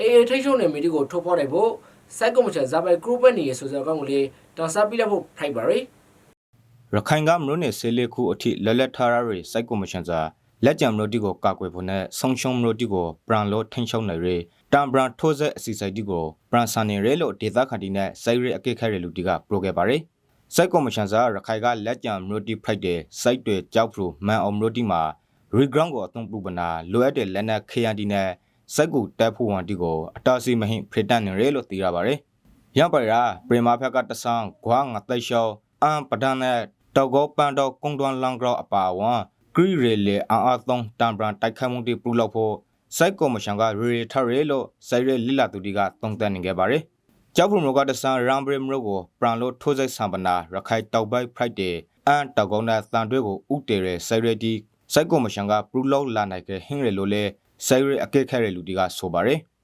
အေအေထိတ်ချုံနေမီဒီကိုထုတ်ဖော်နိုင်ဖို့စိုက်ကွန်မချန်ဇာပိုင်ဂရုပဲနေရဆိုစကောင်းကိုလေတောင်စားပြလိုက်ဖို့ဖိုက်ပါရီရခိုင်ကမလို့နေဆေးလေးခုအထိလက်လက်ထားရရစိုက်ကောမရှင်စာလက်ကြံမလို့တီကိုကာကွယ်ဖို့နဲ့ဆုံရှုံမလို့တီကိုပရန်လို့ထင်းရှုံနေရတမ်ဘရန်ထိုးဆက်အစီစိုက်တီကိုပရန်ဆန်နေရလို့ဒေသခံတီနဲ့စိုက်ရအကိတ်ခဲရလူတီကပရိုခဲ့ပါရယ်စိုက်ကောမရှင်စာရခိုင်ကလက်ကြံမလို့တီဖိုက်တဲ့စိုက်တွေကြောက်ဖရူမန်အောင်မလို့တီမှာရီဂရောင်းကိုအသုံးပြုပနာလိုအပ်တဲ့လက်နက်ခေယန် တီနဲ့စိုက်ကူတက်ဖို့ဝန်တီကိုအတားစီမဟင်ဖရတန်နေရလို့သိရပါရယ်ရပါရာပရိမာဖက်ကတဆန်းဂွာငါတိတ်ရှောအမ်ပဒန်နဲ့တောက်ကောပန်တော့ကုံတွန်လန်ကောအပါဝံဂရီရေလေအာအသုံးတမ်ဘရန်တိုက်ခတ်မှုတွေပြုလုပ်ဖို့စိုက်ကောမရှင်ကရေရေထရဲလို့စိုက်ရဲလီလာသူတီကတုံးတန်နေခဲ့ပါတယ်ကျောက်ဖုံမျိုးကတဆန်းရမ်ဘရမရိုကိုပရန်လို့ထိုးစိတ်ဆံပနာရခိုင်တောက်ပိုက်ဖရိုက်တယ်အန်တောက်ကောနဲ့တန်တွဲကိုဥတေရဲစိုက်ရဲတီစိုက်ကောမရှင်ကပြုလုပ်လာနိုင်ခဲ့ဟင်းရဲလို့လေ စိုက်ရဲအကဲခဲရဲလူတီကဆိုပါတယ်